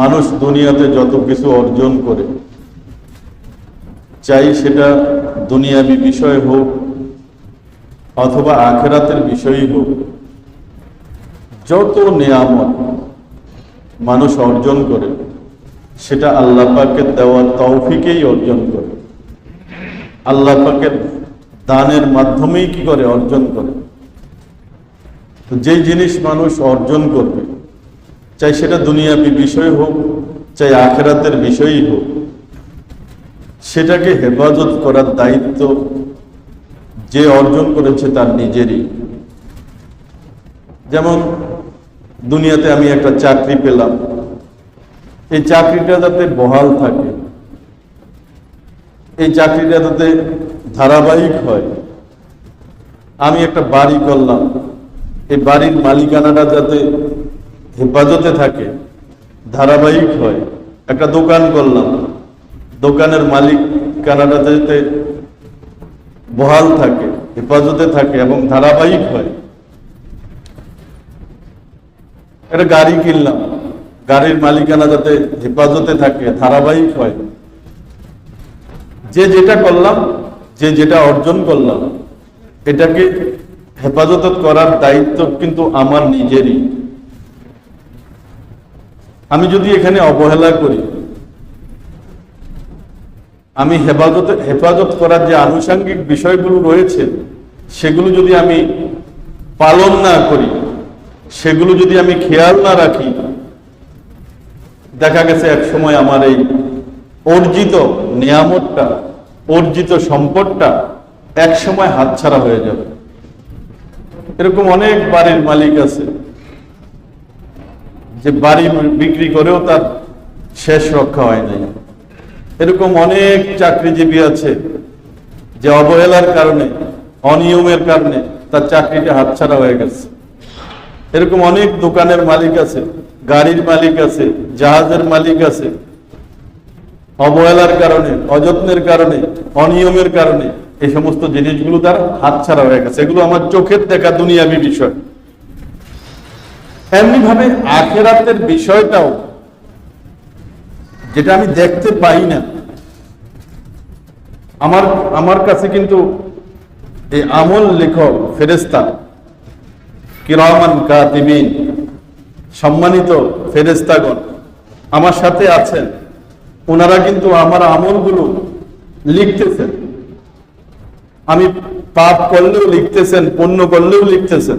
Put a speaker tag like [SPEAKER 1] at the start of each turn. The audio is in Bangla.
[SPEAKER 1] মানুষ দুনিয়াতে যত কিছু অর্জন করে, চাই সেটা দুনিয়াবি বিষয় হোক অথবা আখেরাতের বিষয়ই হোক, যত নিয়ামত মানুষ অর্জন করে, সেটা আল্লাহ পাকের দেওয়ার তৌফিকেই অর্জন করে। আল্লাহ পাকের দানের মাধ্যমেই কি করে অর্জন করে? তো যেই জিনিস মানুষ অর্জন করবে চাই সেটা দুনিয়াবি বিষয় হোক, চাই আখেরাতের বিষয়ই হোক। সেটাকে হেফাজত করার দায়িত্ব যে অর্জন করেছে তার নিজেরই। যেমন দুনিয়াতে আমি একটা চাকরি পেলাম। এই চাকরিটা যাতে বহাল থাকে, এই চাকরিটা যাতে ধারাবাহিক হয়, আমি একটা বাড়ি করলাম। এই বাড়ির মালিকানাটা যাতে হেফাজতে থাকে, ধারাবাহিক হয়। একটা দোকান করলাম। দোকানের মালিকানাটা যাতে বহাল থাকে, হেফাজতে থাকে এবং ধারাবাহিক হয়। একটা গাড়ি কিনলাম। গাড়ির মালিকানা যাতে হেফাজতে থাকে, ধারাবাহিক হয়। যে যেটা করলাম, যে যেটা অর্জন করলাম, এটাকে হেফাজত করার দায়িত্ব কিন্তু আমার নিজেরই। আমি যদি এখানে অবহেলা করি, আমি হেফাজত হেফাজত করার যে আনুষাঙ্গিক বিষয়গুলো রয়েছে, সেগুলো যদি আমি পালন না করি, সেগুলো যদি আমি খেয়াল না রাখি, দেখা গেছে এক সময় আমার এই অর্জিত নিয়ামতটা, অর্জিত সম্পদটা এক সময় হাতছাড়া হয়ে যাবে। এরকম অনেক বাড়ির মালিক আছে। যে বাড়ি বিক্রি করেও তার শেষ রক্ষা হয় নাই এরকম অনেক চাকরিজীবী আছে যে অবহেলার কারণে, অনিয়মের কারণে তার চাকরিটা হাতছাড়া হয়ে গেছে। এরকম অনেক দোকানের মালিক আছে, গাড়ির মালিক আছে, জাহাজের মালিক আছে। অবহেলার কারণে, অযত্নের কারণে, অনিয়মের কারণে এই সমস্ত জিনিসগুলো তার হাতছাড়া হয়ে গেছে। এগুলো আমার চোখের দেখা দুনিয়াবি বিষয়। এমনি ভাবে আখেরাতের বিষয়টাও যেটা আমি দেখতে পাই না, আমার আমার কাছে কিন্তু এই আমল লেখক ফেরেস্তা কিরামান কাতিবিন সম্মানিত ফেরেস্তাগণ আমার সাথে আছেন। ওনারা কিন্তু আমার আমলগুলো লিখতেছেন। আমি পাপ করলেও লিখতেছেন, পণ্য করলেও লিখতেছেন।